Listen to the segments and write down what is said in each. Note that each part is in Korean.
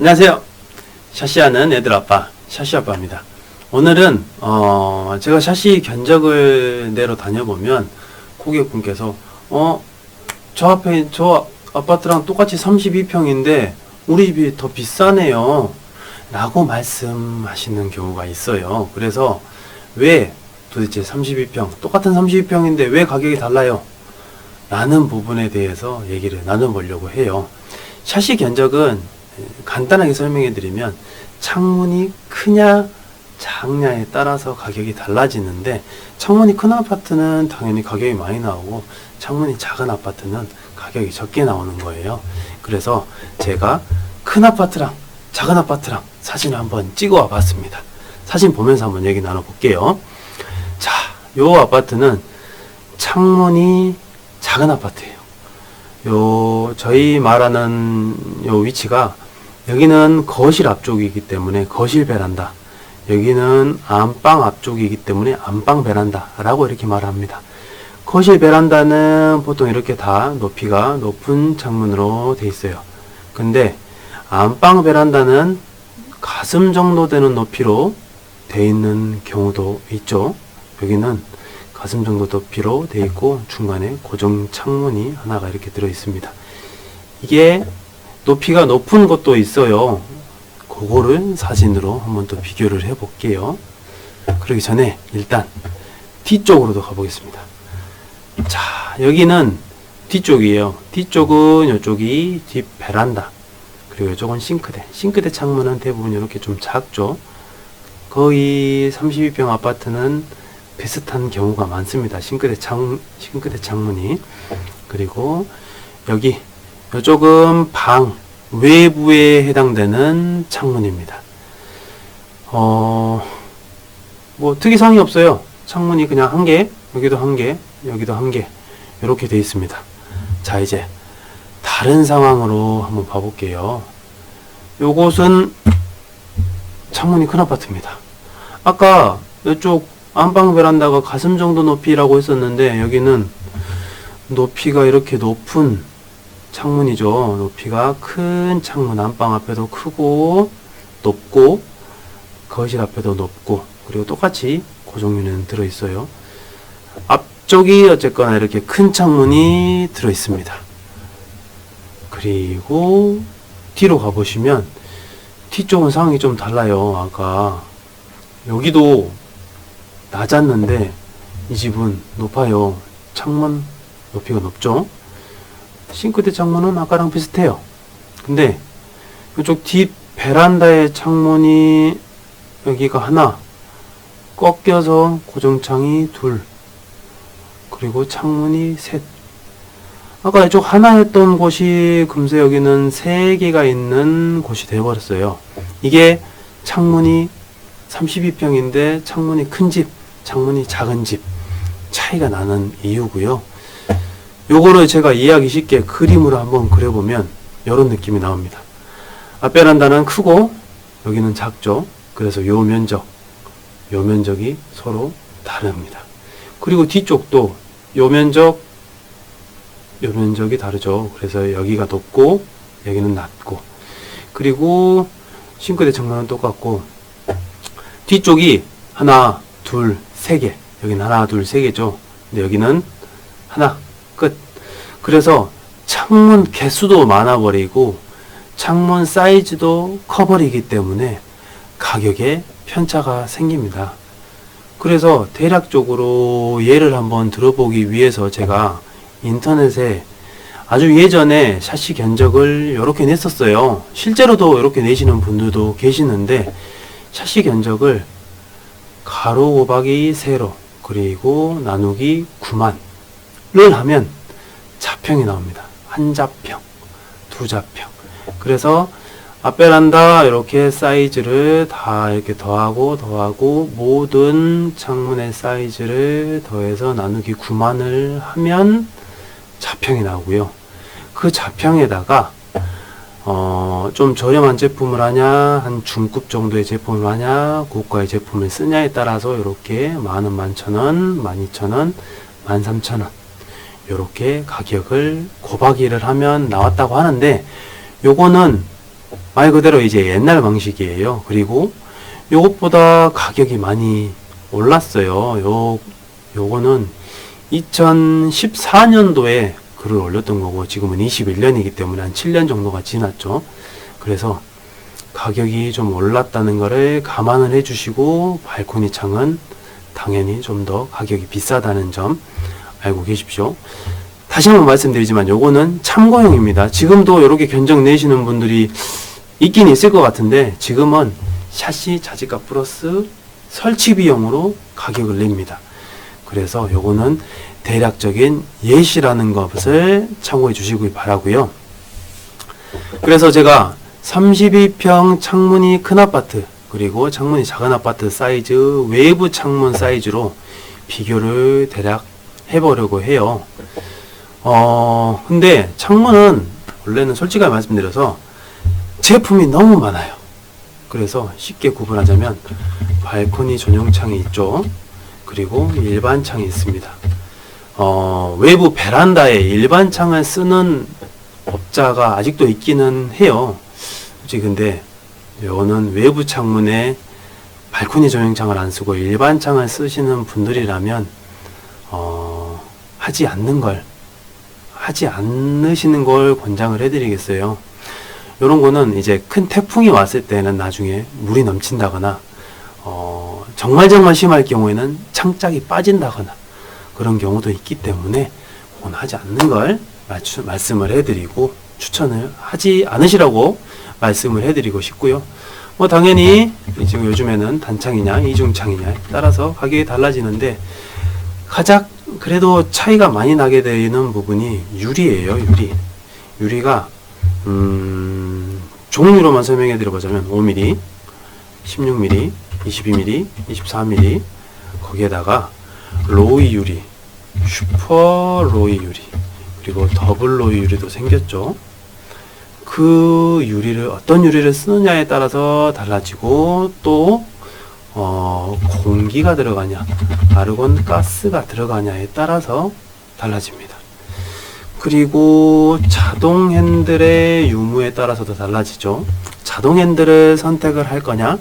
안녕하세요. 샤시하는 애들 아빠, 샤시 아빠입니다. 오늘은, 어, 제가 샤시 견적을 내러 다녀보면 고객분께서, 어, 저 앞에, 저 아파트랑 똑같이 32평인데 우리 집이 더 비싸네요. 라고 말씀하시는 경우가 있어요. 그래서 왜 도대체 32평, 똑같은 32평인데 왜 가격이 달라요? 라는 부분에 대해서 얘기를 나눠보려고 해요. 샤시 견적은 간단하게 설명해 드리면 창문이 크냐 작냐에 따라서 가격이 달라지는데 창문이 큰 아파트는 당연히 가격이 많이 나오고 창문이 작은 아파트는 가격이 적게 나오는 거예요. 그래서 제가 큰 아파트랑 작은 아파트랑 사진을 한번 찍어 와 봤습니다. 사진 보면서 한번 얘기 나눠 볼게요. 자, 요 아파트는 창문이 작은 아파트예요. 요 저희 말하는 요 위치가 여기는 거실 앞쪽이기 때문에 거실 베란다. 여기는 안방 앞쪽이기 때문에 안방 베란다 라고 이렇게 말합니다. 거실 베란다는 보통 이렇게 다 높이가 높은 창문으로 돼 있어요. 근데 안방 베란다는 가슴 정도 되는 높이로 돼 있는 경우도 있죠. 여기는 가슴 정도 높이로 돼 있고 중간에 고정 창문이 하나가 이렇게 들어 있습니다. 이게 높이가 높은 것도 있어요. 그거를 사진으로 한번 또 비교를 해 볼게요. 그러기 전에 일단 뒤쪽으로도 가보겠습니다. 자, 여기는 뒤쪽이에요. 뒤쪽은 이쪽이 뒷 베란다. 그리고 이쪽은 싱크대. 싱크대 창문은 대부분 이렇게 좀 작죠. 거의 32평 아파트는 비슷한 경우가 많습니다. 싱크대 창, 싱크대 창문이. 그리고 여기, 이쪽은 방, 외부에 해당되는 창문입니다. 어, 뭐 특이사항이 없어요. 창문이 그냥 한 개, 여기도 한 개, 여기도 한 개, 이렇게 돼 있습니다. 자, 이제 다른 상황으로 한번 봐볼게요. 요곳은 창문이 큰 아파트입니다. 아까 이쪽 안방 베란다가 가슴 정도 높이라고 했었는데 여기는 높이가 이렇게 높은 창문이죠. 높이가 큰 창문 안방 앞에도 크고 높고 거실 앞에도 높고 그리고 똑같이 고정유는 들어 있어요. 앞쪽이 어쨌거나 이렇게 큰 창문이 들어 있습니다. 그리고 뒤로 가보시면 뒤쪽은 상황이 좀 달라요. 아까 여기도 낮았는데 이 집은 높아요. 창문 높이가 높죠. 싱크대 창문은 아까랑 비슷해요. 근데 이쪽 뒷 베란다의 창문이 여기가 하나 꺾여서 고정창이 둘 그리고 창문이 셋 아까 이쪽 하나였던 곳이 금세 여기는 세 개가 있는 곳이 되어버렸어요. 이게 창문이 32평인데 창문이 큰 집, 창문이 작은 집 차이가 나는 이유고요. 요거를 제가 이해하기 쉽게 그림으로 한번 그려보면 이런 느낌이 나옵니다. 앞베란다는 크고 여기는 작죠. 그래서 요 면적, 요 면적이 서로 다릅니다. 그리고 뒤쪽도 요 면적, 요 면적이 다르죠. 그래서 여기가 높고 여기는 낮고 그리고 싱크대 창문은 똑같고 뒤쪽이 하나, 둘, 세 개. 여기는 하나, 둘, 세 개죠. 근데 여기는 하나, 끝. 그래서 창문 개수도 많아버리고 창문 사이즈도 커버리기 때문에 가격에 편차가 생깁니다. 그래서 대략적으로 예를 한번 들어보기 위해서 제가 인터넷에 아주 예전에 샤시 견적을 이렇게 냈었어요. 실제로도 이렇게 내시는 분들도 계시는데 샤시 견적을 가로 곱하기 세로 그리고 나누기 9만을 하면 자평이 나옵니다. 한 자평, 두 자평. 그래서 앞베란다 이렇게 사이즈를 다 이렇게 더하고 더하고 모든 창문의 사이즈를 더해서 나누기 9만을 하면 자평이 나오고요. 그 자평에다가 어, 좀 저렴한 제품을 하냐, 한 중급 정도의 제품을 하냐, 고가의 제품을 쓰냐에 따라서 이렇게 만원, 만천원, 만이천원, 만삼천원 이렇게 가격을 곱하기를 하면 나왔다고 하는데 요거는 말 그대로 이제 옛날 방식이에요. 그리고 요것보다 가격이 많이 올랐어요. 요, 요거는 2014년도에 글을 올렸던 거고 지금은 21년이기 때문에 한 7년 정도가 지났죠. 그래서 가격이 좀 올랐다는 거를 감안을 해주시고 발코니 창은 당연히 좀 더 가격이 비싸다는 점 알고 계십시오. 다시 한번 말씀드리지만 요거는 참고용입니다. 지금도 이렇게 견적 내시는 분들이 있긴 있을 것 같은데 지금은 샤시 자재값 플러스 설치 비용으로 가격을 냅니다. 그래서 요거는 대략적인 예시라는 것을 참고해 주시기 바라고요. 그래서 제가 32평 창문이 큰 아파트 그리고 창문이 작은 아파트 사이즈 외부 창문 사이즈로 비교를 대략 해보려고 해요. 어 근데 창문은 원래는 솔직하게 말씀드려서 제품이 너무 많아요. 그래서 쉽게 구분하자면 발코니 전용 창이 있죠. 그리고 일반 창이 있습니다. 어, 외부 베란다에 일반 창을 쓰는 업자가 아직도 있기는 해요. 솔직히 근데 이거는 외부 창문에 발코니 전용 창을 안 쓰고 일반 창을 쓰시는 분들이라면 어, 하지 않는 걸 하지 않으시는 걸 권장을 해드리겠어요. 이런 거는 이제 큰 태풍이 왔을 때는 나중에 물이 넘친다거나 어, 정말 정말 심할 경우에는 창짝이 빠진다거나 그런 경우도 있기 때문에 그건 하지 않는 걸 맞추, 말씀을 해드리고 추천을 하지 않으시라고 말씀을 해드리고 싶고요. 뭐 당연히 지금 요즘에는 단창이냐 이중창이냐에 따라서 가격이 달라지는데 가장 그래도 차이가 많이 나게 되는 부분이 유리예요. 유리. 유리가 음, 종류로만 설명해 드려보자면 5mm, 16mm, 22mm, 24mm 거기에다가 로이 유리, 슈퍼 로이 유리 그리고 더블 로이 유리도 생겼죠. 그 유리를 어떤 유리를 쓰느냐에 따라서 달라지고 또 어, 공기가 들어가냐, 아르곤 가스가 들어가냐에 따라서 달라집니다. 그리고 자동 핸들의 유무에 따라서도 달라지죠. 자동 핸들을 선택을 할 거냐,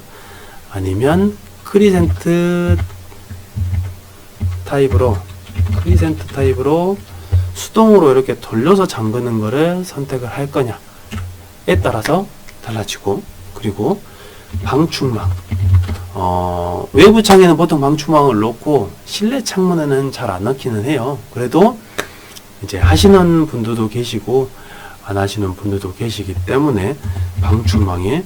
아니면 크리센트 타입으로, 크리센트 타입으로 수동으로 이렇게 돌려서 잠그는 거를 선택을 할 거냐에 따라서 달라지고, 그리고 방충망. 어, 외부 창에는 보통 방충망을 놓고 실내 창문에는 잘 안 넣기는 해요. 그래도 이제 하시는 분들도 계시고 안 하시는 분들도 계시기 때문에 방충망의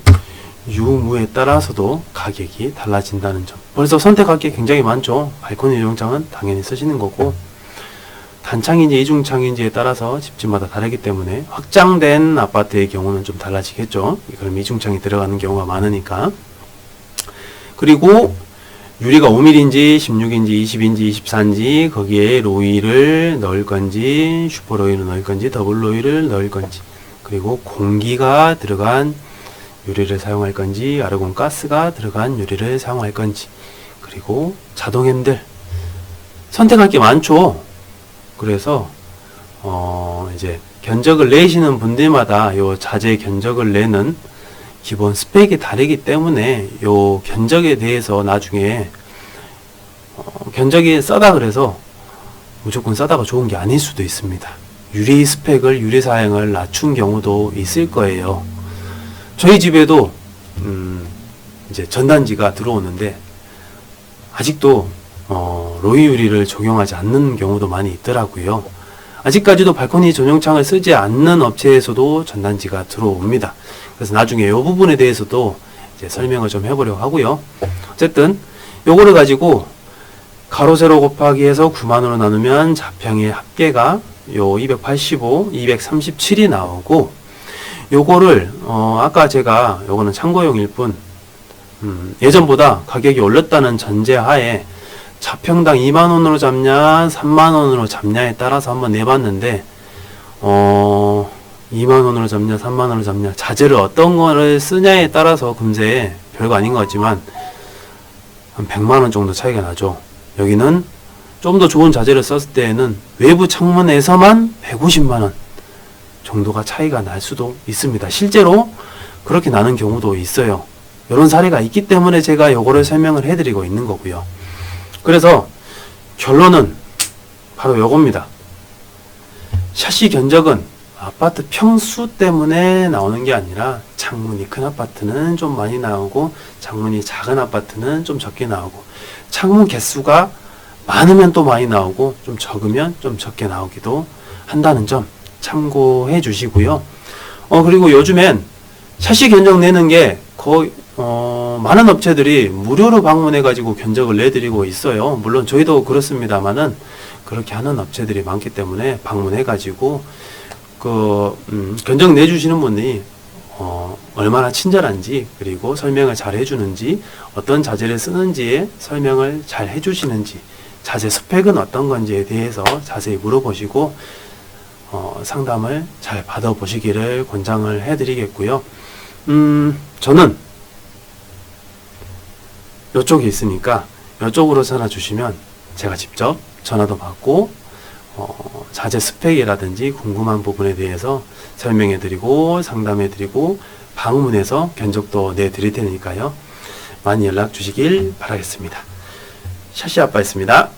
유무에 따라서도 가격이 달라진다는 점. 그래서 선택할 게 굉장히 많죠. 발코니 유용창은 당연히 쓰시는 거고 단창인지 이중창인지에 따라서 집집마다 다르기 때문에 확장된 아파트의 경우는 좀 달라지겠죠. 그럼 이중창이 들어가는 경우가 많으니까. 그리고 유리가 5mm인지 16인지 20인지 24인지 거기에 로이를 넣을 건지 슈퍼 로이를 넣을 건지 더블 로이를 넣을 건지 그리고 공기가 들어간 유리를 사용할 건지 아르곤 가스가 들어간 유리를 사용할 건지 그리고 자동 핸들 선택할 게 많죠. 그래서 어 이제 견적을 내시는 분들마다 요 자재 견적을 내는 기본 스펙이 다르기 때문에 요 견적에 대해서 나중에 어, 견적이 싸다 그래서 무조건 싸다가 좋은 게 아닐 수도 있습니다. 유리 스펙을 유리 사양을 낮춘 경우도 있을 거예요. 저희 집에도 음, 이제 전단지가 들어오는데 아직도 어, 로이 유리를 적용하지 않는 경우도 많이 있더라고요. 아직까지도 발코니 전용창을 쓰지 않는 업체에서도 전단지가 들어옵니다. 그래서 나중에 이 부분에 대해서도 이제 설명을 좀 해보려고 하고요. 어쨌든 요거를 가지고 가로 세로 곱하기 해서 9만원으로 나누면 자평의 합계가 요 285, 237이 나오고 요거를 어 아까 제가 요거는 참고용일 뿐 음, 예전보다 가격이 올랐다는 전제하에 자평당 2만원으로 잡냐 3만원으로 잡냐에 따라서 한번 내봤는데 어 2만원으로 잡냐 3만원으로 잡냐 자재를 어떤 거를 쓰냐에 따라서 금세 별거 아닌 것 같지만 한 100만원 정도 차이가 나죠 여기는 좀 더 좋은 자재를 썼을 때에는 외부 창문에서만 150만원 정도가 차이가 날 수도 있습니다 실제로 그렇게 나는 경우도 있어요. 이런 사례가 있기 때문에 제가 요거를 설명을 해드리고 있는 거고요. 그래서 결론은 바로 요겁니다. 샤시 견적은 아파트 평수 때문에 나오는 게 아니라 창문이 큰 아파트는 좀 많이 나오고 창문이 작은 아파트는 좀 적게 나오고 창문 개수가 많으면 또 많이 나오고 좀 적으면 좀 적게 나오기도 한다는 점 참고해 주시고요. 어 그리고 요즘엔 샤시 견적 내는 게 거의 어, 많은 업체들이 무료로 방문해 가지고 견적을 내드리고 있어요. 물론 저희도 그렇습니다만은 그렇게 하는 업체들이 많기 때문에 방문해 가지고 그 음, 견적 내주시는 분이 어, 얼마나 친절한지 그리고 설명을 잘 해주는지 어떤 자재를 쓰는지에 설명을 잘 해주시는지 자재 스펙은 어떤 건지에 대해서 자세히 물어보시고 어, 상담을 잘 받아보시기를 권장을 해드리겠고요. 음, 저는 이쪽에 있으니까 이쪽으로 전화 주시면 제가 직접 전화도 받고 어, 자재 스펙이라든지 궁금한 부분에 대해서 설명해 드리고 상담해 드리고 방문해서 견적도 내 드릴 테니까요. 많이 연락 주시길 바라겠습니다. 샤시 아빠였습니다.